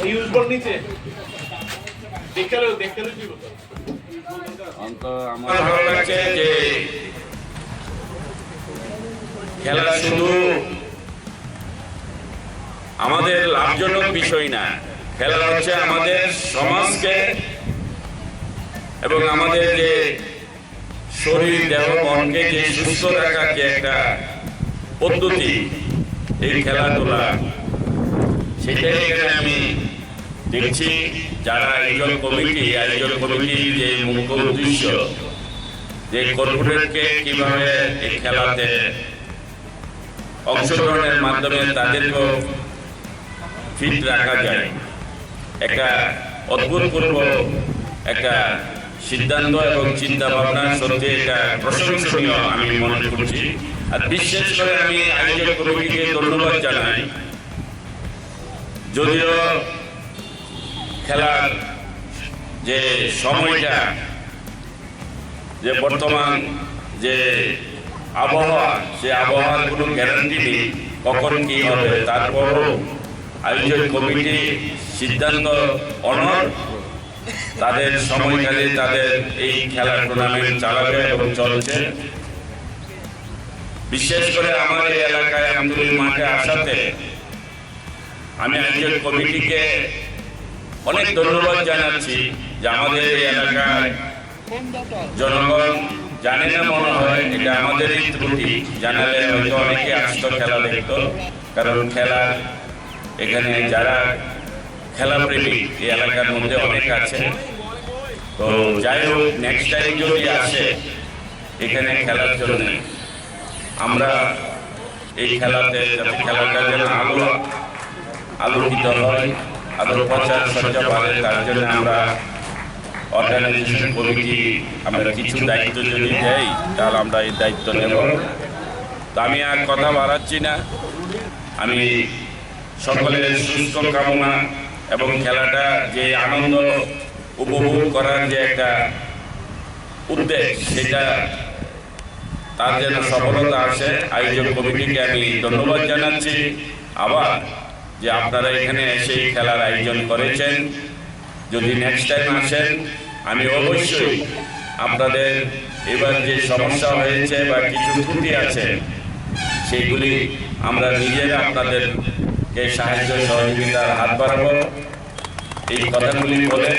এই উসবর নিচে। দেখালেও দেখালেও কি বলতো অন্ত আমার ভালো লাগছে যে খেলা শুধু আমাদের লাভজনক বিষয় না। খেলা হচ্ছে আমাদের সমাজকে এবং আমাদের যে শরীর দেহ মনকে যে সুস্থ রাখার যে একটা পদ্ধতি এই খেলাধুলা সেটাই এখানে আমি দেখছি যারা আয়োজন কমিটি আয়োজন কমিটির যে মুখ্য উদ্দেশ্য যে কর্পোরেটকে কীভাবে এই খেলাতে অংশগ্রহণের মাধ্যমে তাদেরকেও ফিট রাখা যায়। একটা অদ্ভুতপূর্ব একটা সিদ্ধান্ত এবং চিন্তা ভাবনা সত্যি এটা প্রশংসনীয় আমি মনে করছি। আর বিশেষ করে আমি আয়োজক কমিটিকে ধন্যবাদ জানাই। যদিও খেলার যে সময়টা, যে বর্তমান যে আবহাওয়া, সে আবহাওয়ার কোনো গ্যারান্টি নেই, কখন কি হবে, তারপরও আয়োজক কমিটি সিদ্ধান্ত অনর তাদের সময়কালে তাদের এই খেলার টুর্নামেন্ট চালাবে এবং চলছে। বিশেষ করে আমার এই এলাকায় আমদুল মাঠে আসাতে আমি আয়োজক কমিটিকে অনেক ধন্যবাদ জানাচ্ছি যে আমাদের এই এলাকায় জনগণ জানে না মনে হয় এটা আমাদের এই ত্রুটি। জানালে হয়তো অনেকে আসতো খেলা দেখতো। কারণ খেলা এখানে যারা খেলা প্রেমী এই এলাকার মধ্যে অনেক আছে। তো যাই হোক নেক্সট টাইম যদি আসে এখানে খেলার জন্য আমরা এই খেলাতে যাতে খেলাটা যেন আলো আলোকিত হয়। আলোর প্রচার সজ্জা বাড়ে তার জন্য আমরা অর্গানাইজেশন কমিটি আমরা কিছু দায়িত্ব যদি দেই তাহলে আমরা এই দায়িত্ব নেব। তো আমি আর কথা বাড়াচ্ছি না। আমি সকলের সুস্থ কামনা এবং খেলাটা যে আনন্দ উপভোগ করার যে একটা উদ্বেগ সেটা তার যেন সফলতা আসে আয়োজক কমিটিকে আমি ধন্যবাদ জানাচ্ছি। আবার যে আপনারা এখানে এসে খেলার আয়োজন করেছেন, যদি নেক্সট টাইম আসেন, আমি অবশ্যই আপনাদের এবার যে সমস্যা হয়েছে বা কিছু ত্রুটি আছে সেইগুলি আমরা নিজেরা আপনাদেরকে সাহায্য সহযোগিতার হাত বাড়াবো। এই কথাগুলি বলে